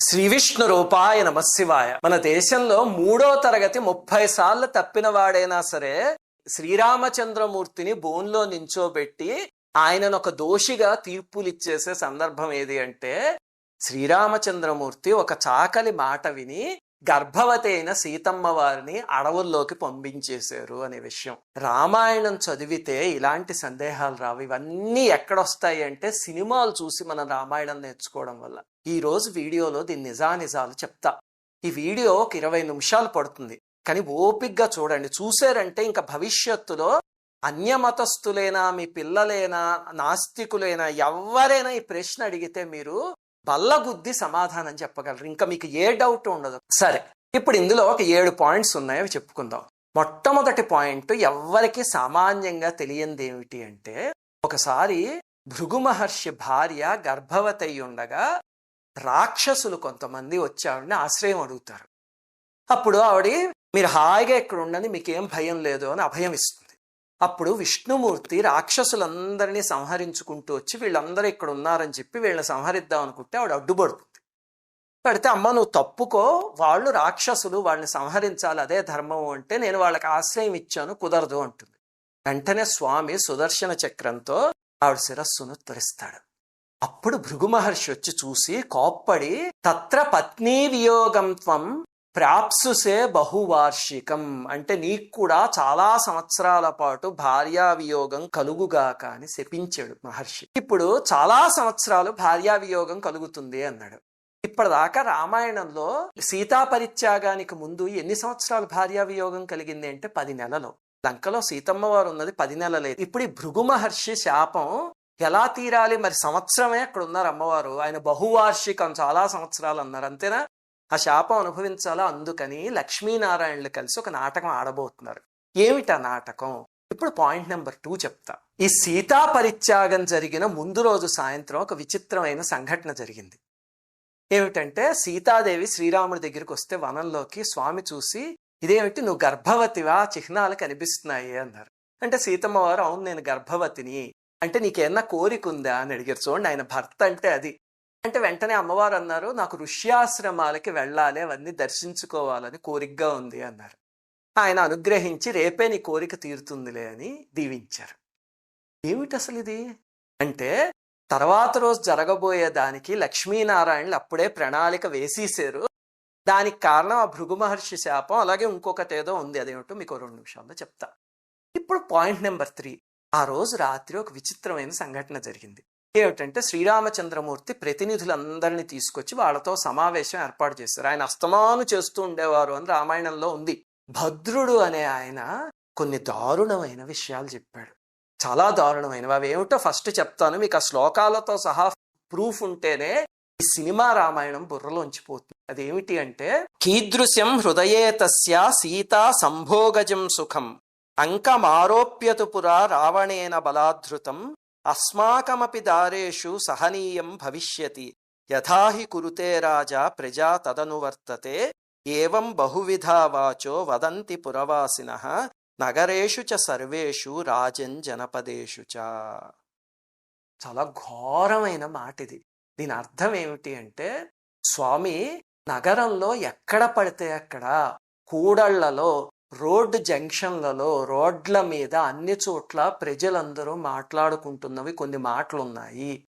శ్రీ విష్ణు రూపాయ నమశివాయ మన దేశంలో మూడో తరగతి ముప్పై సార్లు తప్పిన వాడైనా సరే శ్రీరామచంద్రమూర్తిని బోన్లో నించోబెట్టి ఆయనను ఒక దోషిగా తీర్పులు ఇచ్చేసే సందర్భం ఏది అంటే శ్రీరామచంద్రమూర్తి ఒక చాకలి మాట విని గర్భవతి అయిన సీతమ్మ వారిని అడవుల్లోకి పంపించేశారు అనే విషయం. రామాయణం చదివితే ఇలాంటి సందేహాలు రావు. ఇవన్నీ ఎక్కడొస్తాయి అంటే సినిమాలు చూసి మనం రామాయణం నేర్చుకోవడం వల్ల. ఈ రోజు వీడియోలో దీని నిజానిజాలు చెప్తా. ఈ వీడియో ఒక ఇరవై నిమిషాలు పడుతుంది. కానీ ఓపిగ్గా చూడండి. చూసారంటే ఇంకా భవిష్యత్తులో అన్యమతస్థులైనా మీ పిల్లలైనా నాస్తికులైనా ఎవరైనా ఈ ప్రశ్న అడిగితే మీరు బల్లగుద్ది సమాధానం చెప్పగలరు. ఇంకా మీకు ఏ డౌట్ ఉండదు. సరే ఇప్పుడు ఇందులో ఒక ఏడు పాయింట్స్ ఉన్నాయి అవి చెప్పుకుందాం. మొట్టమొదటి పాయింట్ ఎవ్వరికి సామాన్యంగా తెలియంది ఏమిటి అంటే ఒకసారి భృగు మహర్షి భార్య గర్భవతి ఉండగా రాక్షసులు కొంతమంది వచ్చి ఆవిడని ఆశ్రయం అడుగుతారు. అప్పుడు ఆవిడ మీరు హాయిగా ఇక్కడ ఉండండి మీకేం భయం లేదు అని అభయం ఇస్తుంది. అప్పుడు విష్ణుమూర్తి రాక్షసులందరినీ సంహరించుకుంటూ వచ్చి వీళ్ళందరూ ఇక్కడ ఉన్నారని చెప్పి వీళ్ళని సంహరిద్దాం అనుకుంటే ఆవిడ అడ్డుపడుతుంది. పడితే అమ్మ నువ్వు తప్పుకో వాళ్ళు రాక్షసులు వాళ్ళని సంహరించాలి అదే ధర్మం అంటే నేను వాళ్ళకి ఆశ్రయం ఇచ్చాను కుదరదు అంటుంది. వెంటనే స్వామి సుదర్శన చక్రంతో ఆవిడ శిరస్సును త్వరిస్తాడు అప్పుడు భృగు మహర్షి వచ్చి చూసి కోప్పడి తత్ర పత్నీ వియోగం త్వం ప్రాప్సుసే బహువార్షికం. అంటే నీకు కూడా చాలా సంవత్సరాల పాటు భార్యా వియోగం కలుగుగాక అని శపించాడు మహర్షి. ఇప్పుడు చాలా సంవత్సరాలు భార్యా వియోగం కలుగుతుంది అన్నాడు. ఇప్పటిదాకా రామాయణంలో సీతా పరిత్యాగానికి ముందు ఎన్ని సంవత్సరాలు భార్యా వియోగం కలిగింది అంటే పది నెలలు. లంకలో సీతమ్మ వారు ఉన్నది పది నెలలే. ఇప్పుడు ఈ భృగు మహర్షి శాపం ఎలా తీరాలి? మరి సంవత్సరమే అక్కడ ఉన్నారు అమ్మవారు. ఆయన బహువార్షికం చాలా సంవత్సరాలు అన్నారు. అంతేనా? ఆ శాపం అనుభవించాలా? అందుకని లక్ష్మీనారాయణలు కలిసి ఒక నాటకం ఆడబోతున్నారు. ఏమిటా నాటకం? ఇప్పుడు పాయింట్ నెంబర్ టూ చెప్తా. ఈ సీతా పరిత్యాగం జరిగిన ముందు రోజు సాయంత్రం ఒక విచిత్రమైన సంఘటన జరిగింది. ఏమిటంటే సీతాదేవి శ్రీరాముడి దగ్గరికి వస్తే వనంలోకి స్వామి చూసి ఇదేమిటి? నువ్వు గర్భవతివా? చిహ్నాలు కనిపిస్తున్నాయి అన్నారు. అంటే సీతమ్మ వారు అవును నేను గర్భవతిని. అంటే నీకేమన్నా కోరిక ఉందా అని అడిగారు. చూడండి ఆయన భర్త అంటే అది. అంటే వెంటనే అమ్మవారు అన్నారు నాకు ఋష్యాశ్రమాలకి వెళ్ళాలి అవన్నీ దర్శించుకోవాలని కోరికగా ఉంది అన్నారు. ఆయన అనుగ్రహించి రేపే నీ కోరిక తీరుతుందిలే అని దీవించారు. ఏమిటి అసలు ఇది అంటే తర్వాత రోజు జరగబోయే దానికి లక్ష్మీనారాయణలు అప్పుడే ప్రణాళిక వేసేసారు. దానికి కారణం ఆ భృగు మహర్షి శాపం అలాగే ఇంకొకటి ఏదో ఉంది అదేమిటో మీకు రెండు నిమిషాల్లో చెప్తా. ఇప్పుడు పాయింట్ నెంబర్ త్రీ. ఆ రోజు రాత్రి ఒక విచిత్రమైన సంఘటన జరిగింది. ఏమిటంటే శ్రీరామచంద్రమూర్తి ప్రతినిధులందరినీ తీసుకొచ్చి వాళ్ళతో సమావేశం ఏర్పాటు చేశారు. ఆయన అస్తమాను చేస్తూ ఉండేవారు అని రామాయణంలో ఉంది. భద్రుడు అనే ఆయన కొన్ని దారుణమైన విషయాలు చెప్పాడు. చాలా దారుణమైనవి. అవి ఏమిటో ఫస్ట్ చెప్తాను. మీకు ఆ శ్లోకాలతో సహా ప్రూఫ్ ఉంటేనే ఈ సినిమా రామాయణం బుర్రలోంచి పోతుంది. అదేమిటి అంటే కీదృశ్యం హృదయే తస్య సీతా సంభోగజం సుఖం. అంకమారోప్యతు పురా రావణేన బలాధృతం. అస్మాకమపి దారేషు సహనీయం భవిష్యతి. యథాహి కురుతే రాజా ప్రజా తదనువర్తతే ఏం బహువిధా వాచో వదంతి పురవాసిన. నగరేషు చ సర్వేషు రాజన్ జనపదేషు చ. చాలా ఘోరమైన మాట ఇది దీని అర్థం ఏమిటి అంటే స్వామి నగరంలో ఎక్కడ పడితే అక్కడ కూడళ్ళలో రోడ్డు జంక్షన్లలో రోడ్ల మీద అన్ని చోట్ల ప్రజలందరూ మాట్లాడుకుంటున్నవి కొన్ని మాటలు ఉన్నాయి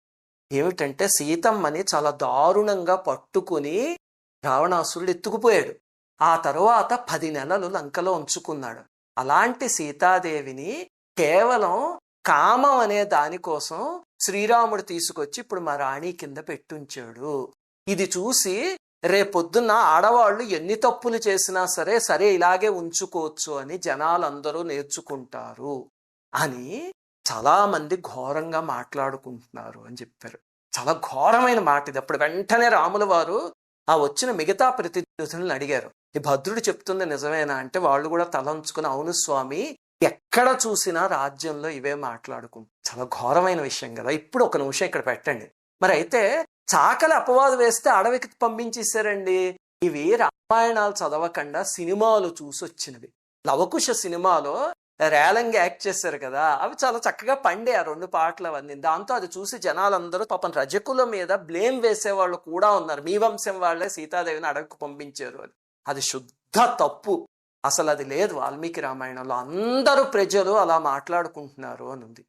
ఏమిటంటే సీతమ్మని చాలా దారుణంగా పట్టుకుని రావణాసురుడు ఎత్తుకుపోయాడు. ఆ తరువాత పది నెలలు లంకలో ఉంచుకున్నాడు. అలాంటి సీతాదేవిని కేవలం కామం అనే దానికోసం శ్రీరాముడు తీసుకొచ్చి ఇప్పుడు మా రాణి కింద పెట్టుంచాడు. ఇది చూసి రేపొద్దున్న ఆడవాళ్ళు ఎన్ని తప్పులు చేసినా సరే సరే ఇలాగే ఉంచుకోవచ్చు అని జనాలందరూ నేర్చుకుంటారు అని చాలా మంది ఘోరంగా మాట్లాడుకుంటున్నారు అని చెప్పారు. చాలా ఘోరమైన మాట ఇది. అప్పుడు వెంటనే రాముల వారు ఆ వచ్చిన మిగతా ప్రతినిధులను అడిగారు. ఈ భద్రుడు చెప్తుంది నిజమేనా అంటే వాళ్ళు కూడా తలంచుకుని అవును స్వామి ఎక్కడ చూసినా రాజ్యంలో ఇవే మాట్లాడుకుంటారు చాలా ఘోరమైన విషయం కదా. ఇప్పుడు ఒక నిమిషం ఇక్కడ పెట్టండి. మరి అయితే చాకలి అపవాదు వేస్తే అడవికి పంపించేశారండి. ఇవి రామాయణాలు చదవకుండా సినిమాలు చూసి వచ్చినవి లవకుశ సినిమాలో రేలంగి యాక్ట్ చేశారు కదా. అవి చాలా చక్కగా పండే ఆ రెండు పాటలు అవన్నీ. దాంతో అది చూసి జనాలందరూ పాపం రజకుల మీద బ్లేమ్ వేసే వాళ్ళు కూడా ఉన్నారు. మీ వంశం వాళ్ళే సీతాదేవిని అడవికి పంపించారు అని. అది శుద్ధ తప్పు. అసలు అది లేదు వాల్మీకి రామాయణంలో. అందరూ ప్రజలు అలా మాట్లాడుకుంటున్నారు అని ఉంది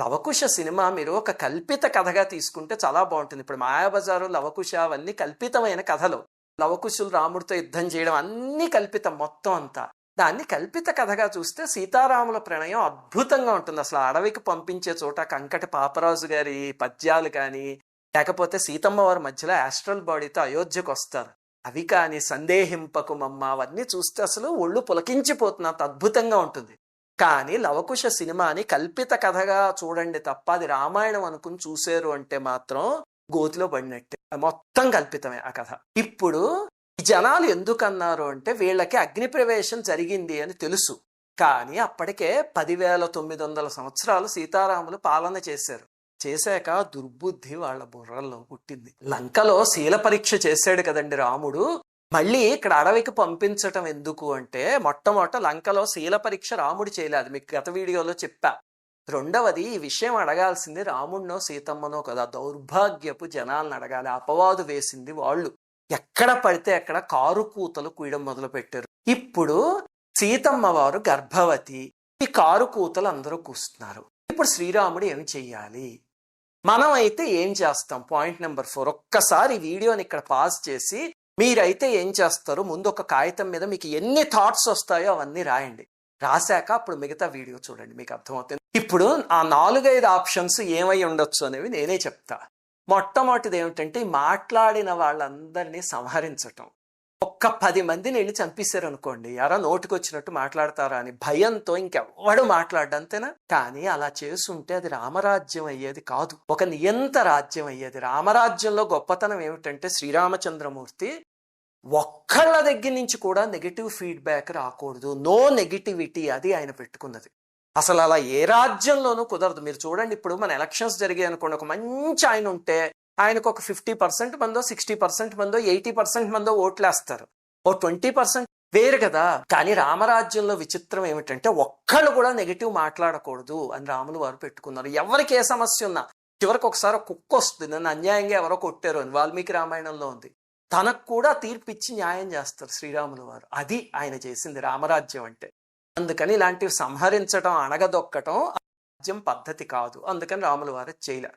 లవకుశ సినిమా మీరు ఒక కల్పిత కథగా తీసుకుంటే చాలా బాగుంటుంది. ఇప్పుడు మాయాబజారు లవకుశ అవన్నీ కల్పితమైన కథలు. లవకుశులు రాముడితో యుద్ధం చేయడం అన్నీ కల్పితం మొత్తం అంతా. దాన్ని కల్పిత కథగా చూస్తే సీతారాముల ప్రణయం అద్భుతంగా ఉంటుంది. అసలు అడవికి పంపించే చోట కంకటి పాపరాజు గారి పద్యాలు కానీ లేకపోతే సీతమ్మ వారి మధ్యలో యాస్ట్రల్ బాడీతో అయోధ్యకు వస్తారు. అవి కానీ సందేహింపకు మమ్మ అవన్నీ చూస్తే అసలు ఒళ్ళు పులకించిపోతున్నంత అద్భుతంగా ఉంటుంది. కానీ లవకుశ సినిమాని కల్పిత కథగా చూడండి తప్ప అది రామాయణం అనుకుని చూశారు అంటే మాత్రం గోతిలో పడినట్టే. మొత్తం కల్పితమే ఆ కథ. ఇప్పుడు ఈ జనాలు ఎందుకన్నారు అంటే వీళ్ళకి అగ్నిప్రవేశం జరిగింది అని తెలుసు. కానీ అప్పటికే పదివేల తొమ్మిది వందల సంవత్సరాలు సీతారాములు పాలన చేశారు. చేశాక దుర్బుద్ధి వాళ్ళ బుర్రల్లో పుట్టింది. లంకలో శీల పరీక్ష చేశాడు కదండి రాముడు. మళ్ళీ ఇక్కడ అడవికి పంపించటం ఎందుకు అంటే మొట్టమొదట లంకలో శీల పరీక్ష రాముడు చేయలేదు. మీకు గత వీడియోలో చెప్పా. రెండవది ఈ విషయం అడగాల్సింది రాముడినో సీతమ్మనో కదా. దౌర్భాగ్యపు జనాలను అడగాలి. అపవాదు వేసింది వాళ్ళు. ఎక్కడ పడితే అక్కడ కారు కూతలు కుయడం మొదలు పెట్టారు ఇప్పుడు సీతమ్మ వారు గర్భవతి. ఈ కారు కూతలు అందరూ కూస్తున్నారు. ఇప్పుడు శ్రీరాముడు ఏం చెయ్యాలి? మనం అయితే ఏం చేస్తాం? Point number four. ఒక్కసారి వీడియోని ఇక్కడ పాజ్ చేసి మీరైతే ఏం చేస్తారు ముందు ఒక కాగితం మీద మీకు ఎన్ని థాట్స్ వస్తాయో అవన్నీ రాయండి. రాశాక అప్పుడు మిగతా వీడియో చూడండి మీకు అర్థమవుతుంది. ఇప్పుడు ఆ నాలుగైదు ఆప్షన్స్ ఏమై ఉండొచ్చు అనేవి నేనే చెప్తా. మొట్టమొదటిది ఏమిటంటే మాట్లాడిన వాళ్ళందరినీ సంహరించటం. ఒక్క పది మందిని వెళ్ళి చంపేశారు అనుకోండి ఎవరో నోటికి వచ్చినట్టు మాట్లాడతారా? అని భయంతో ఇంకెవ్వడు మాట్లాడంతేనా కానీ అలా చేస్తుంటే అది రామరాజ్యం అయ్యేది కాదు. ఒక నియంత రాజ్యం అయ్యేది. రామరాజ్యంలో గొప్పతనం ఏమిటంటే శ్రీరామచంద్రమూర్తి ఒక్కళ్ళ దగ్గర నుంచి కూడా నెగిటివ్ ఫీడ్బ్యాక్ రాకూడదు. నో నెగిటివిటీ అది ఆయన పెట్టుకున్నది. అసలు అలా ఏ రాజ్యంలోనూ కుదరదు. మీరు చూడండి ఇప్పుడు మన ఎలక్షన్స్ జరిగాయి అనుకోండి ఒక మంచి ఆయన ఉంటే ఆయనకు ఒక ఫిఫ్టీ పర్సెంట్ మందో సిక్స్టీ పర్సెంట్ మందో ఎయిటీ పర్సెంట్ మందో ఓట్లేస్తారు. ఓ ట్వంటీ పర్సెంట్ వేరు కదా. కానీ రామరాజ్యంలో విచిత్రం ఏమిటంటే ఒక్కళ్ళు కూడా నెగిటివ్ మాట్లాడకూడదు అని రాములు వారు పెట్టుకున్నారు. ఎవరికి ఏ సమస్య ఉన్నా చివరికి ఒకసారి ఒక కుక్క వస్తుంది. నన్ను అన్యాయంగా ఎవరో కొట్టారు. అని వాల్మీకి రామాయణంలో ఉంది. తనకు కూడా తీర్పిచ్చి న్యాయం చేస్తారు శ్రీరాములు వారు. అది ఆయన చేసింది రామరాజ్యం అంటే. అందుకని ఇలాంటివి సంహరించడం అణగదొక్కటం రాజ్యం పద్ధతి కాదు. అందుకని రాములు వారు చేయలేరు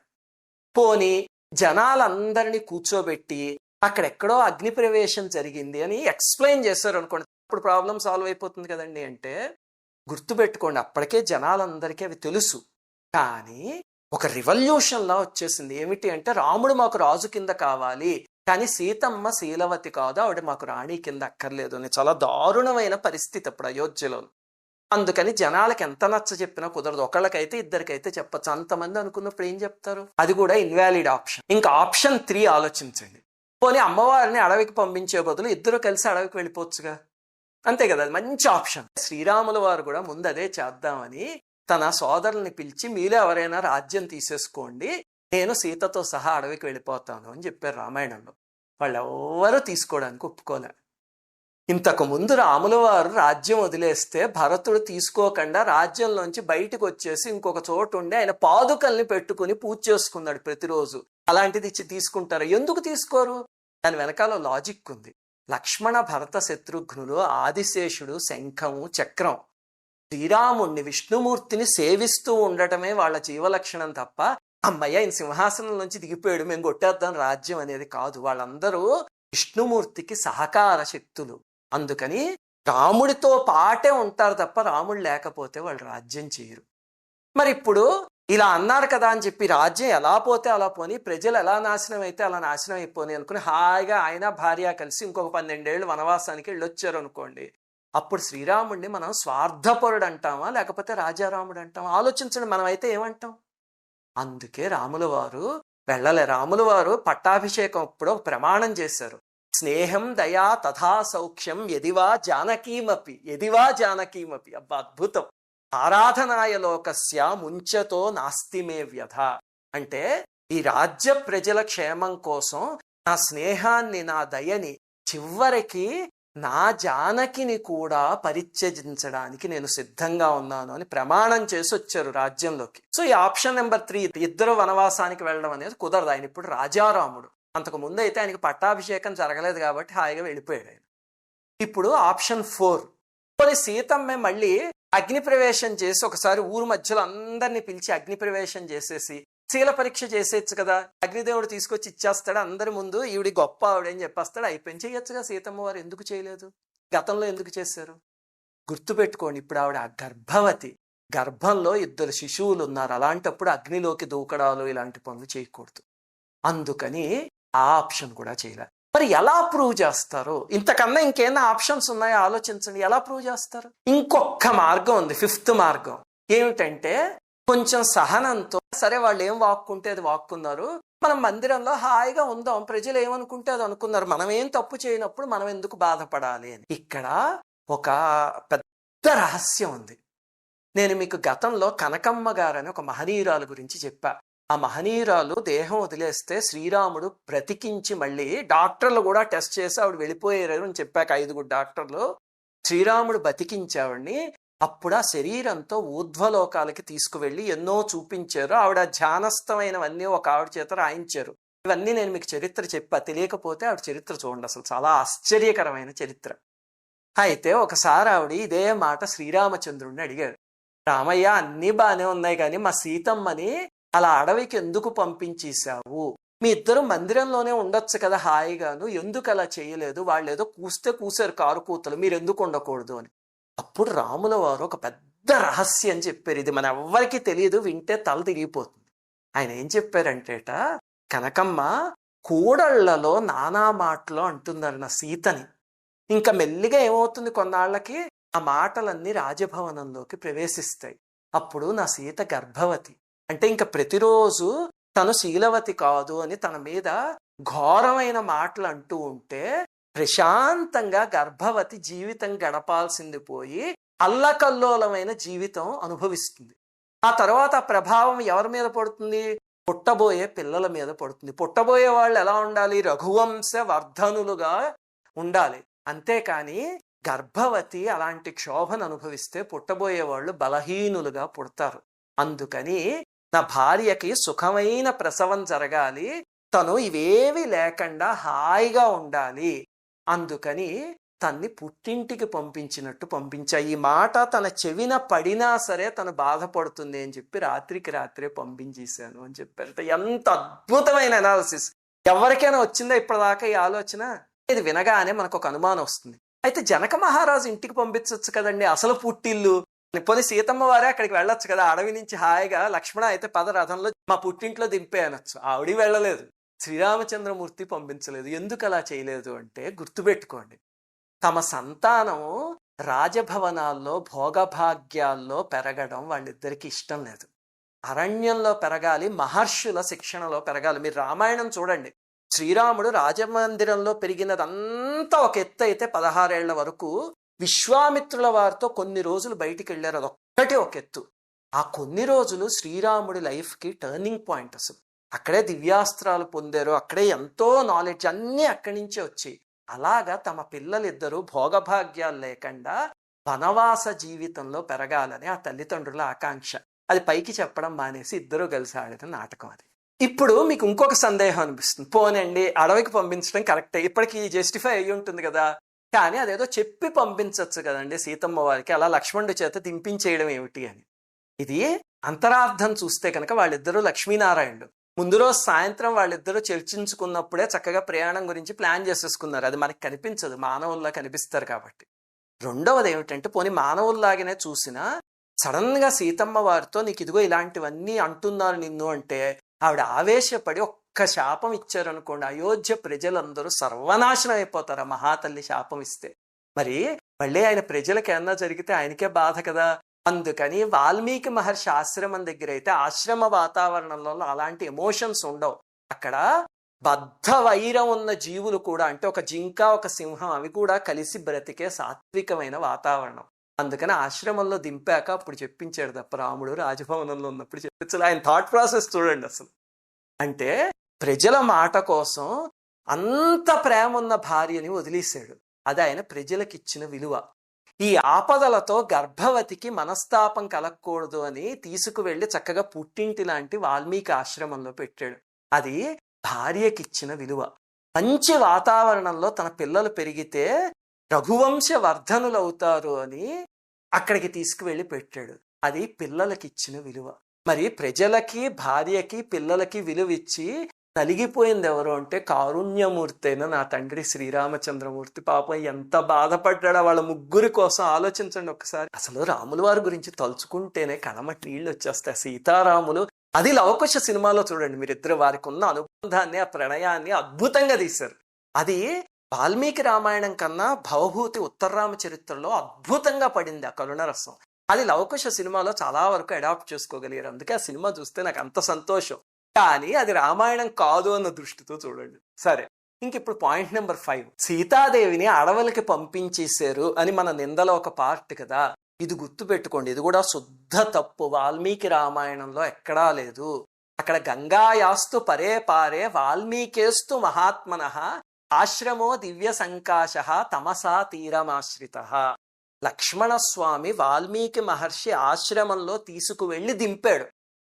పోని జనాలందరినీ కూర్చోబెట్టి అక్కడెక్కడో అగ్ని ప్రవేశం జరిగింది అని ఎక్స్ప్లెయిన్ చేశారు అనుకోండి. ఇప్పుడు ప్రాబ్లం సాల్వ్ అయిపోతుంది కదండి అంటే గుర్తుపెట్టుకోండి అప్పటికే జనాలందరికీ అవి తెలుసు. కానీ ఒక రివల్యూషన్లా వచ్చేసింది. ఏమిటి అంటే రాముడు మాకు రాజు కింద కావాలి. కానీ సీతమ్మ శీలవతి కాదు. ఆవిడ మాకు రాణి కింద అక్కర్లేదు. అని చాలా దారుణమైన పరిస్థితి అప్పుడు అయోధ్యలో. అందుకని జనాలకి ఎంత నచ్చ చెప్పినా కుదరదు. ఒకళ్ళకైతే ఇద్దరికైతే చెప్పచ్చు. అంతమంది అనుకున్నప్పుడు ఏం చెప్తారు? అది కూడా ఇన్వాలిడ్ ఆప్షన్ ఇంకా ఆప్షన్ త్రీ ఆలోచించండి. పోనీ అమ్మవారిని అడవికి పంపించే బదులు ఇద్దరు కలిసి అడవికి వెళ్ళిపోవచ్చుగా? అంతే కదా అది మంచి ఆప్షన్ శ్రీరాముల వారు కూడా ముందు అదే చేద్దామని తన సోదరుల్ని పిలిచి మీలో ఎవరైనా రాజ్యం తీసేసుకోండి. నేను సీతతో సహా అడవికి వెళ్ళిపోతాను అని చెప్పారు రామాయణంలో. వాళ్ళు తీసుకోవడానికి ఒప్పుకోలే. ఇంతకు ముందు రాముల వారు రాజ్యం వదిలేస్తే భరతుడు తీసుకోకుండా రాజ్యంలోంచి బయటకు వచ్చేసి ఇంకొక చోటు ఉండి ఆయన పాదుకల్ని పెట్టుకుని పూజ చేసుకున్నాడు ప్రతిరోజు. అలాంటిది ఇచ్చి తీసుకుంటారు? ఎందుకు తీసుకోరు? దాని వెనకాల లాజిక్ ఉంది. లక్ష్మణ భరత శత్రుఘ్నులు ఆదిశేషుడు శంఖము చక్రం. శ్రీరాముణ్ణి విష్ణుమూర్తిని సేవిస్తూ ఉండటమే వాళ్ళ జీవలక్షణం తప్ప అమ్మయ్య ఆయన సింహాసనం నుంచి దిగిపోయాడు మేము కొట్టేద్దాం రాజ్యం అనేది కాదు. వాళ్ళందరూ విష్ణుమూర్తికి సహకార శక్తులు. అందుకని రాముడితో పాటే ఉంటారు తప్ప రాముడు లేకపోతే వాళ్ళు రాజ్యం చేయరు. మరి ఇప్పుడు ఇలా అన్నారు కదా అని చెప్పి రాజ్యం ఎలా పోతే అలా పోని ప్రజలు ఎలా నాశనం అయితే అలా నాశనం అయిపోని అనుకుని హాయిగా ఆయన భార్య కలిసి ఇంకొక పన్నెండేళ్ళు వనవాసానికి వెళ్ళొచ్చారు అనుకోండి. అప్పుడు శ్రీరాముడిని మనం స్వార్థపరుడు అంటామా లేకపోతే రాజారాముడు అంటామా? ఆలోచించండి మనం అయితే ఏమంటాం? అందుకే రాముల వారు వెళ్ళలే. రాముల వారు పట్టాభిషేకం అప్పుడు ఒక ప్రమాణం చేశారు. స్నేహం దయా తథా సౌఖ్యం ఎదివా జానకీమపి ఎదివా జానకీమపి. అబ్బా అద్భుతం. ఆరాధనాయ లోకస్య ముంచతో నాస్తిమే వ్యధ. అంటే ఈ రాజ్య ప్రజల క్షేమం కోసం నా స్నేహాన్ని నా దయని చివరికి నా జానకిని కూడా పరిత్యజించడానికి నేను సిద్ధంగా ఉన్నాను అని ప్రమాణం చేసి వచ్చారు రాజ్యంలోకి. సో ఈ ఆప్షన్ నెంబర్ త్రీ ఇద్దరు వనవాసానికి వెళ్ళడం అనేది కుదరదు. ఆయన ఇప్పుడు రాజారాముడు. అంతకు ముందు అయితే ఆయనకి పట్టాభిషేకం జరగలేదు కాబట్టి హాయిగా వెళ్ళిపోయాడు ఆయన. ఇప్పుడు ఆప్షన్ ఫోర్. కొన్ని సీతమ్మ మళ్ళీ అగ్నిప్రవేశం చేసి ఒకసారి ఊరు మధ్యలో అందరినీ పిలిచి అగ్నిప్రవేశం చేసేసి శీల పరీక్ష చేసేయచ్చు కదా. అగ్నిదేవుడు తీసుకొచ్చి ఇచ్చేస్తాడు. అందరి ముందు ఈవిడి గొప్ప ఆవిడని చెప్పేస్తాడు. అయిపోయి చేయొచ్చుగా సీతమ్మ వారు ఎందుకు చేయలేదు? గతంలో ఎందుకు చేశారు? గుర్తుపెట్టుకోండి. ఇప్పుడు ఆవిడ గర్భవతి. గర్భంలో ఇద్దరు శిశువులు ఉన్నారు. అలాంటప్పుడు అగ్నిలోకి దూకడాలు ఇలాంటి పనులు చేయకూడదు. అందుకని ఆ ఆప్షన్ కూడా చేయలే. మరి ఎలా ప్రూవ్ చేస్తారు? ఇంతకన్నా ఇంకేమైనా ఆప్షన్స్ ఉన్నాయో? ఆలోచించండి. ఎలా ప్రూవ్ చేస్తారు? ఇంకొక మార్గం ఉంది. ఫిఫ్త్ మార్గం. ఏమిటంటే కొంచెం సహనంతో సరే వాళ్ళు ఏం వాక్కుంటే అది వాక్కున్నారు. మనం మందిరంలో హాయిగా ఉందాం ప్రజలు ఏమనుకుంటే అది అనుకున్నారు. మనం ఏం తప్పు చేయనప్పుడు మనం ఎందుకు బాధపడాలి అని. ఇక్కడ ఒక పెద్ద రహస్యం ఉంది. నేను మీకు గతంలో కనకమ్మ గారని ఒక మహనీయురాలు గురించి చెప్పా. ఆ మహనీయురాలు దేహం వదిలేస్తే శ్రీరాముడు బ్రతికించి మళ్ళీ డాక్టర్లు కూడా టెస్ట్ చేసి ఆవిడ వెళ్ళిపోయారు అని చెప్పాక ఐదుగురు డాక్టర్లు. శ్రీరాముడు బతికించావిడ్ని. అప్పుడు ఆ శరీరంతో ఊర్ధ్వలోకాలకి తీసుకువెళ్ళి ఎన్నో చూపించారు. ఆవిడ ధ్యానస్థమైనవన్నీ ఒక ఆవిడ చేత రాయించారు. ఇవన్నీ నేను మీకు చరిత్ర చెప్పా. తెలియకపోతే ఆవిడ చరిత్ర చూడండి. అసలు చాలా ఆశ్చర్యకరమైన చరిత్ర. అయితే ఒకసారి ఆవిడ ఇదే మాట శ్రీరామచంద్రుడిని అడిగారు. రామయ్య అన్నీ బాగానే ఉన్నాయి కానీ మా సీతమ్మని అలా అడవికి ఎందుకు పంపించేశావు? మీ ఇద్దరు మందిరంలోనే ఉండొచ్చు కదా హాయిగాను. ఎందుకు అలా చేయలేదు? వాళ్ళు ఏదో కూస్తే కూసారు కారు కూతలు. మీరు ఎందుకు ఉండకూడదు అని. అప్పుడు రాముల వారు ఒక పెద్ద రహస్యం చెప్పారు. ఇది మన ఎవ్వరికీ తెలియదు వింటే తల తిరిగిపోతుంది. ఆయన ఏం చెప్పారంటేట కనకమ్మ కూడళ్ళలో నానా మాటలు అంటున్నారు నా సీతని. ఇంకా మెల్లిగా ఏమవుతుంది కొన్నాళ్ళకి? ఆ మాటలన్నీ రాజభవనంలోకి ప్రవేశిస్తాయి. అప్పుడు నా సీత గర్భవతి. అంటే ఇంకా ప్రతిరోజు తను శీలవతి కాదు అని తన మీద ఘోరమైన మాటలు అంటూ ఉంటే ప్రశాంతంగా గర్భవతి జీవితం గడపాల్సింది పోయి అల్లకల్లోలమైన జీవితం అనుభవిస్తుంది. ఆ తర్వాత ఆ ప్రభావం ఎవరి మీద పడుతుంది? పుట్టబోయే పిల్లల మీద పడుతుంది. పుట్టబోయే వాళ్ళు ఎలా ఉండాలి? రఘువంశ వర్ధనులుగా ఉండాలి. అంతేకాని గర్భవతి అలాంటి క్షోభను అనుభవిస్తే పుట్టబోయే వాళ్ళు బలహీనులుగా పుడతారు. అందుకని నా భార్యకి సుఖమైన ప్రసవం జరగాలి. తను ఇవేవి లేకుండా హాయిగా ఉండాలి. అందుకని తన్ని పుట్టింటికి పంపించినట్టు పంపించా ఈ మాట తన చెవిన పడినా సరే తను బాధపడుతుంది అని చెప్పి రాత్రికి రాత్రే పంపించేశాను అని చెప్పారట ఎంత అద్భుతమైన అనాలిసిస్ ఎవరికైనా వచ్చిందా ఇప్పటిదాకా ఈ ఆలోచన? ఇది వినగానే మనకు ఒక అనుమానం వస్తుంది. అయితే జనక మహారాజు ఇంటికి పంపించవచ్చు కదండి. అసలు పుట్టిల్లు. పోనీ సీతమ్మ వారే అక్కడికి వెళ్ళొచ్చు కదా. అడవి నుంచి హాయిగా లక్ష్మణ అయితే పదరథంలో మా పుట్టింట్లో దింపే అనొచ్చు ఆవిడ వెళ్ళలేదు. శ్రీరామచంద్రమూర్తి పంపించలేదు. ఎందుకు అలా చేయలేదు అంటే గుర్తుపెట్టుకోండి. తమ సంతానం రాజభవనాల్లో భోగభాగ్యాల్లో పెరగడం వాళ్ళిద్దరికీ ఇష్టం లేదు. అరణ్యంలో పెరగాలి మహర్షుల శిక్షణలో పెరగాలి. మీరు రామాయణం చూడండి. శ్రీరాముడు రాజమందిరంలో పెరిగినదంతా ఒక ఎత్తు అయితే పదహారేళ్ళ వరకు విశ్వామిత్రుల వారితో కొన్ని రోజులు బయటికి వెళ్ళారు అదొక్కటే ఒక ఎత్తు. ఆ కొన్ని రోజులు శ్రీరాముడి లైఫ్కి టర్నింగ్ పాయింట్ అసలు. అక్కడే దివ్యాస్త్రాలు పొందారు అక్కడే ఎంతో నాలెడ్జ్ అన్నీ అక్కడి నుంచే వచ్చాయి. అలాగా తమ పిల్లలిద్దరూ భోగభాగ్యాలు లేకుండా వనవాస జీవితంలో పెరగాలని ఆ తల్లిదండ్రుల ఆకాంక్ష. అది పైకి చెప్పడం మానేసి ఇద్దరూ కలిసి ఆడిన నాటకం అది. ఇప్పుడు మీకు ఇంకొక సందేహం అనిపిస్తుంది. పోనండి అడవికి పంపించడం కరెక్టే. ఇప్పటికి జస్టిఫై అయ్యి ఉంటుంది కదా. కానీ అదేదో చెప్పి పంపించవచ్చు కదండి సీతమ్మ వారికి. అలా లక్ష్మణుడి చేత దింపించేయడం ఏమిటి అని. ఇది అంతరార్థం చూస్తే కనుక వాళ్ళిద్దరూ లక్ష్మీనారాయణుడు. ముందు రోజు సాయంత్రం వాళ్ళిద్దరూ చర్చించుకున్నప్పుడే చక్కగా ప్రయాణం గురించి ప్లాన్ చేసేసుకున్నారు. అది మనకి కనిపించదు. మానవుల్లా కనిపిస్తారు కాబట్టి. రెండవది ఏమిటంటే పోనీ మానవుల్లాగానే చూసినా సడన్గా సీతమ్మ వారితో నీకు ఇదిగో ఇలాంటివన్నీ అంటున్నారు నిన్ను అంటే ఆవిడ ఆవేశపడి ఒక్క శాపం ఇచ్చారనుకోండి అయోధ్య ప్రజలందరూ సర్వనాశనం అయిపోతారు మహాతల్లి శాపం ఇస్తే. మరి మళ్ళీ ఆయన ప్రజలకు ఏమన్నా జరిగితే ఆయనకే బాధ కదా? అందుకని వాల్మీకి మహర్షి ఆశ్రమం దగ్గర అయితే ఆశ్రమ వాతావరణంలో అలాంటి ఎమోషన్స్ ఉండవు. అక్కడ బద్ధ వైరం ఉన్న జీవులు కూడా అంటే ఒక జింక ఒక సింహం అవి కూడా కలిసి బ్రతికే సాత్వికమైన వాతావరణం. అందుకని ఆశ్రమంలో దింపాక అప్పుడు చెప్పించాడు తప్ప రాముడు రాజభవనంలో ఉన్నప్పుడు చెప్పించాలి ఆయన థాట్ ప్రాసెస్ చూడండి అసలు. అంటే ప్రజల మాట కోసం అంత ప్రేమ ఉన్న భార్యని వదిలేశాడు. అది ఆయన ప్రజలకిచ్చిన విలువ. ఈ ఆపదలతో గర్భవతికి మనస్తాపం కలగకూడదు అని తీసుకువెళ్ళి చక్కగా పుట్టింటి లాంటి వాల్మీకి ఆశ్రమంలో పెట్టాడు. అది భార్యకిచ్చిన విలువ. మంచి వాతావరణంలో తన పిల్లలు పెరిగితే రఘువంశ వర్ధనులవుతారు అని అక్కడికి తీసుకువెళ్ళి పెట్టాడు. అది పిల్లలకిచ్చిన విలువ. మరి ప్రజలకి భార్యకి పిల్లలకి విలువ ఇచ్చి నలిగిపోయింది ఎవరు అంటే కారుణ్యమూర్తి అయిన నా తండ్రి శ్రీరామచంద్రమూర్తి. పాపం ఎంత బాధపడ్డాడో వాళ్ళ ముగ్గురి కోసం ఆలోచించండి ఒకసారి అసలు రాముల వారి గురించి తలుచుకుంటేనే కనమటి నీళ్ళు వచ్చేస్తాయి సీతారాములు అది లవకుశ సినిమాలో చూడండి మీరిద్దరు వారికి ఉన్న అనుబంధాన్ని ఆ ప్రణయాన్ని అద్భుతంగా తీశారు. అది వాల్మీకి రామాయణం కన్నా భవభూతి ఉత్తరరామ చరిత్రలో అద్భుతంగా పడింది ఆ కరుణరసం. అది లవకుశ సినిమాలో చాలా వరకు అడాప్ట్ చేసుకోగలిగారు. అందుకే ఆ సినిమా చూస్తే నాకు అంత సంతోషం. కానీ అది రామాయణం కాదు అన్న దృష్టితో చూడండి. సరే ఇంక ఇప్పుడు పాయింట్ నెంబర్ ఫైవ్. సీతాదేవిని అడవులకి పంపించేశారు అని మన నిందలో ఒక పార్ట్ కదా. ఇది గుర్తు పెట్టుకోండి ఇది కూడా శుద్ధ తప్పు. వాల్మీకి రామాయణంలో ఎక్కడా లేదు. అక్కడ గంగాయాస్తు పరే పారే వాల్మీకేస్తు మహాత్మన ఆశ్రమో దివ్య సంకాశ తమసా తీరమాశ్రిత. లక్ష్మణస్వామి వాల్మీకి మహర్షి ఆశ్రమంలో తీసుకువెళ్ళి దింపాడు.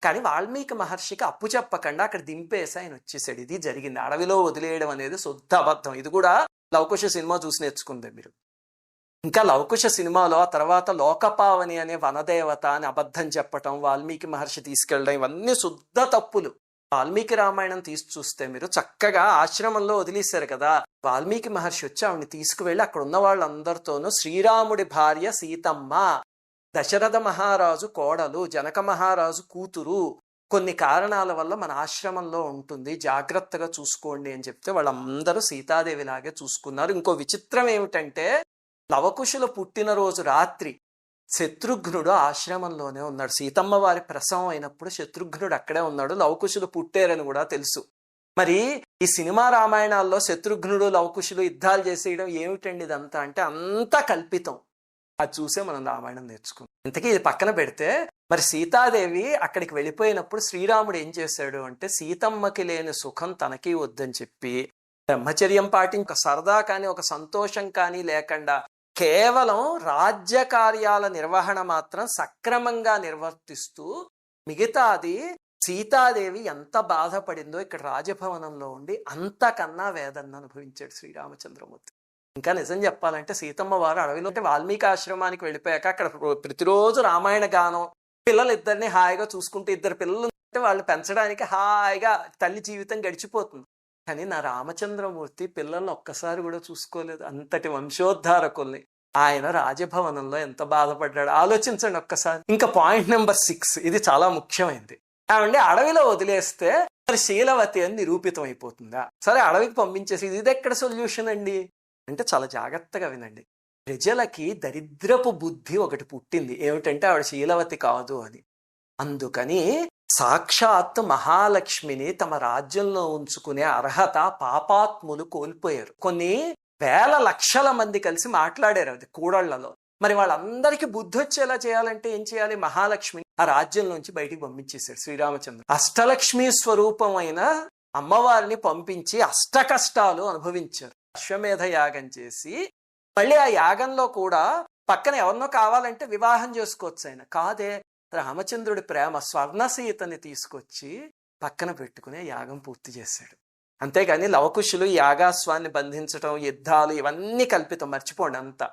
కానీ వాల్మీకి మహర్షికి అప్పు చెప్పకుండా అక్కడ దింపేసి ఆయన వచ్చేసాడు. ఇది జరిగింది. అడవిలో వదిలేయడం అనేది శుద్ధ అబద్ధం. ఇది కూడా లవకుశ సినిమా చూసి నేర్చుకుందే మీరు. ఇంకా లవకుశ సినిమాలో ఆ తర్వాత లోకపావని అనే వనదేవత అని అబద్ధం చెప్పటం వాల్మీకి మహర్షి తీసుకెళ్ళడం ఇవన్నీ శుద్ధ తప్పులు. వాల్మీకి రామాయణం తీసి చూస్తే మీరు చక్కగా ఆశ్రమంలో వదిలేశారు కదా. వాల్మీకి మహర్షి వచ్చి ఆవిడని తీసుకువెళ్ళి అక్కడ ఉన్న వాళ్ళందరితోనూ శ్రీరాముడి భార్య సీతమ్మ దశరథ మహారాజు కోడలు జనక మహారాజు కూతురు కొన్ని కారణాల వల్ల మన ఆశ్రమంలో ఉంటుంది. జాగ్రత్తగా చూసుకోండి అని చెప్తే వాళ్ళందరూ సీతాదేవి లాగే చూసుకున్నారు. ఇంకో విచిత్రం ఏమిటంటే లవకుశుల పుట్టినరోజు రాత్రి శత్రుఘ్నుడు ఆశ్రమంలోనే ఉన్నాడు. సీతమ్మ వారి ప్రసవం అయినప్పుడు శత్రుఘ్నుడు అక్కడే ఉన్నాడు. లవకుశులు పుట్టారని కూడా తెలుసు. మరి ఈ సినిమా రామాయణాల్లో శత్రుఘ్నుడు లవకుశులు యుద్ధాలు చేసేయడం ఏమిటండి ఇదంతా? అంటే అంతా కల్పితం. అది చూసే మనం రామాయణం నేర్చుకుందాం. ఇంతకీ ఇది పక్కన పెడితే మరి సీతాదేవి అక్కడికి వెళ్ళిపోయినప్పుడు శ్రీరాముడు ఏం చేశాడు అంటే సీతమ్మకి లేని సుఖం తనకి వద్దని చెప్పి బ్రహ్మచర్యం పాటి ఒక సరదా కానీ ఒక సంతోషం కానీ లేకుండా కేవలం రాజ్య కార్యాల నిర్వహణ మాత్రం సక్రమంగా నిర్వర్తిస్తూ మిగతాది సీతాదేవి ఎంత బాధపడిందో ఇక్కడ రాజభవనంలో ఉండి అంతకన్నా వేదన్న అనుభవించాడు శ్రీరామచంద్రమూర్తి. ఇంకా నిజం చెప్పాలంటే సీతమ్మ వారు అడవిలో అంటే వాల్మీకి ఆశ్రమానికి వెళ్ళిపోయాక అక్కడ ప్రతిరోజు రామాయణ గానం. పిల్లలు ఇద్దరిని హాయిగా చూసుకుంటే ఇద్దరు పిల్లలు ఉంటే వాళ్ళు పెంచడానికి హాయిగా తల్లి జీవితం గడిచిపోతుంది. కానీ నా రామచంద్రమూర్తి పిల్లల్ని ఒక్కసారి కూడా చూసుకోలేదు. అంతటి వంశోద్ధారకుల్ని. ఆయన రాజభవనంలో ఎంత బాధపడ్డాడు ఆలోచించండి ఒక్కసారి. ఇంకా పాయింట్ నెంబర్ సిక్స్ ఇది చాలా ముఖ్యమైనది ఏమండి అడవిలో వదిలేస్తే మరి శీలవతి అని నిరూపితం అయిపోతుందా సరే అడవికి పంపించేసి ఇది ఎక్కడ సొల్యూషన్ అండి? అంటే చాలా జాగ్రత్తగా వినండి. ప్రజలకి దరిద్రపు బుద్ధి ఒకటి పుట్టింది. ఏమిటంటే ఆవిడ శీలవతి కాదు అని. అందుకని సాక్షాత్ మహాలక్ష్మిని తమ రాజ్యంలో ఉంచుకునే అర్హత పాపాత్ములు కోల్పోయారు. కొన్ని వేల లక్షల మంది కలిసి మాట్లాడారు అది కూడళ్ళలో. మరి వాళ్ళందరికీ బుద్ధి వచ్చేలా చేయాలంటే ఏం చేయాలి? మహాలక్ష్మి ఆ రాజ్యంలోంచి బయటికి పంపించేశాడు శ్రీరామచంద్ర అష్టలక్ష్మి స్వరూపమైన అమ్మవారిని పంపించి అష్ట కష్టాలు అనుభవించారు. అశ్వమేధ యాగం చేసి మళ్ళీ ఆ యాగంలో కూడా పక్కన ఎవరినో కావాలంటే వివాహం చేసుకోవచ్చు ఆయన. కాదే రామచంద్రుడి ప్రేమ స్వర్ణసీతని తీసుకొచ్చి పక్కన పెట్టుకునే యాగం పూర్తి చేశాడు. అంతేగాని లవకుశులు యాగాస్వాన్ని బంధించడం యుద్ధాలు ఇవన్నీ కల్పితం మర్చిపోండి అంతా.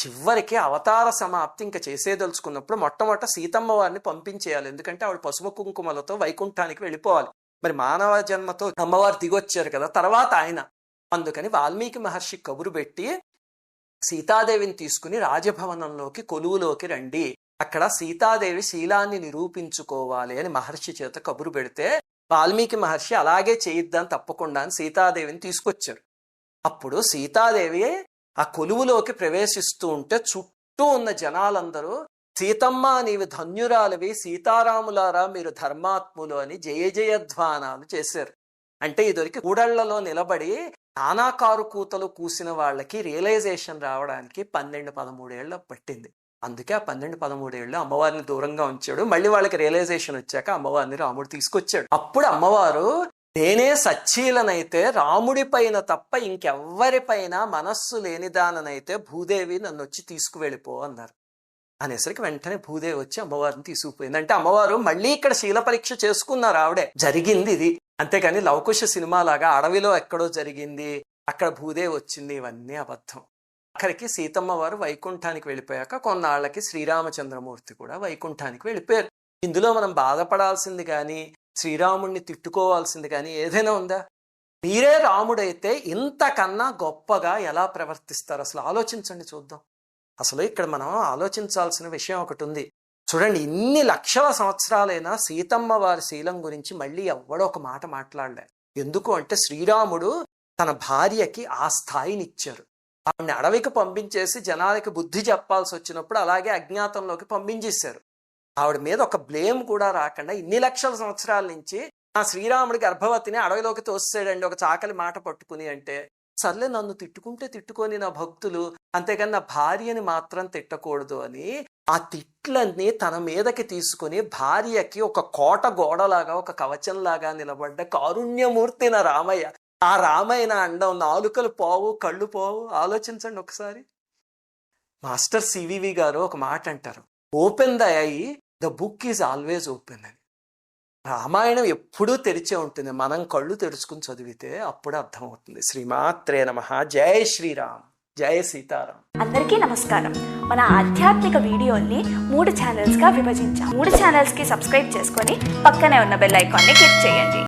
చివరికి అవతార సమాప్తి ఇంకా చేసేదలుచుకున్నప్పుడు మొట్టమొదట సీతమ్మ వారిని పంపించేయాలి. ఎందుకంటే ఆవిడ పసుపు కుంకుమలతో వైకుంఠానికి వెళ్ళిపోవాలి. మరి మానవ జన్మతో అమ్మవారు దిగొచ్చారు కదా తర్వాత ఆయన. అందుకని వాల్మీకి మహర్షి కబురు పెట్టి సీతాదేవిని తీసుకుని రాజభవనంలోకి కొలువులోకి రండి. అక్కడ సీతాదేవి శీలాన్ని నిరూపించుకోవాలి అని మహర్షి చేత కబురు పెడితే వాల్మీకి మహర్షి అలాగే చేయిద్దాం తప్పకుండా అని సీతాదేవిని తీసుకొచ్చారు. అప్పుడు సీతాదేవి ఆ కొలువులోకి ప్రవేశిస్తూ ఉంటే చుట్టూ ఉన్న జనాలందరూ సీతమ్మ నీవి ధన్యురాలివి సీతారాములారా మీరు ధర్మాత్ములు అని జయ జయధ్వానాలు చేశారు. అంటే ఇదివరకు కూడళ్ళలో నిలబడి నానాకారు కూతలు కూసిన వాళ్ళకి రియలైజేషన్ రావడానికి పన్నెండు పదమూడేళ్ళ పట్టింది. అందుకే ఆ పన్నెండు పదమూడేళ్ళు అమ్మవారిని దూరంగా ఉంచాడు. మళ్ళీ వాళ్ళకి రియలైజేషన్ వచ్చాక అమ్మవారిని రాముడు తీసుకొచ్చాడు. అప్పుడు అమ్మవారు నేనే సచ్చీలనైతే రాముడి పైన తప్ప ఇంకెవ్వరిపైన మనస్సు లేనిదాననైతే భూదేవి నన్ను వచ్చి తీసుకువెళ్ళిపో అన్నారు. అనేసరికి వెంటనే భూదేవి వచ్చి అమ్మవారిని తీసుకుపోయింది. అంటే అమ్మవారు మళ్ళీ ఇక్కడ శీల పరీక్ష చేసుకున్నారు ఆవిడే. జరిగింది ఇది. అంతేకాని లవకుశ సినిమా లాగా అడవిలో ఎక్కడో జరిగింది. అక్కడ భూదేవి వచ్చింది. ఇవన్నీ అబద్ధం. అక్కడికి సీతమ్మ వారు వైకుంఠానికి వెళ్ళిపోయాక కొన్నాళ్ళకి శ్రీరామచంద్రమూర్తి కూడా వైకుంఠానికి వెళ్ళిపోయారు. ఇందులో మనం బాధపడాల్సింది కానీ శ్రీరాముణ్ణి తిట్టుకోవాల్సింది కానీ ఏదైనా ఉందా? మీరే రాముడైతే ఇంతకన్నా గొప్పగా ఎలా ప్రవర్తిస్తారు? అసలు ఆలోచించండి చూద్దాం. అసలు ఇక్కడ మనం ఆలోచించాల్సిన విషయం ఒకటి ఉంది. చూడండి ఇన్ని లక్షల సంవత్సరాలైనా సీతమ్మ వారి శీలం గురించి మళ్ళీ ఎవ్వడో ఒక మాట మాట్లాడలే. ఎందుకు అంటే శ్రీరాముడు తన భార్యకి ఆ స్థాయినిచ్చారు ఆవిడని అడవికి పంపించేసి జనాలకి బుద్ధి చెప్పాల్సి వచ్చినప్పుడు అలాగే అజ్ఞాతంలోకి పంపించేశారు. ఆవిడ మీద ఒక బ్లేమ్ కూడా రాకుండా ఇన్ని లక్షల సంవత్సరాల నుంచి ఆ శ్రీరాముడి గర్భవతిని అడవిలోకి తోసాడండి ఒక చాకలి మాట పట్టుకుని అంటే సర్లే నన్ను తిట్టుకుంటే తిట్టుకొని నా భక్తులు అంతేగాని నా భార్యని మాత్రం తిట్టకూడదు అని ఆ తిట్లన్నీ తన మీదకి తీసుకుని భార్యకి ఒక కోట గోడలాగా ఒక కవచంలాగా నిలబడ్డ కారుణ్యమూర్తి నా రామయ్య. ఆ రామయ్య అండం నాలుకలు పోవు కళ్ళు పోవు. ఆలోచించండి ఒకసారి. మాస్టర్ సివివి గారు ఒక మాట అంటారు open the eye the book is always open అని. రామాయణం ఎప్పుడూ తెరిచే ఉంటుంది. మనం కళ్ళు తెరుచుకుని చదివితే అప్పుడు అర్థమవుతుంది. శ్రీమాత్రే నమ. జై శ్రీరామ్. జై సీతారాం. అందరికీ నమస్కారం. మన ఆధ్యాత్మిక వీడియోల్ని మూడు ఛానల్స్గా విభజించాం. మూడు ఛానల్స్కి సబ్స్క్రైబ్ చేసుకొని పక్కనే ఉన్న బెల్ ఐకాన్ని క్లిక్ చేయండి.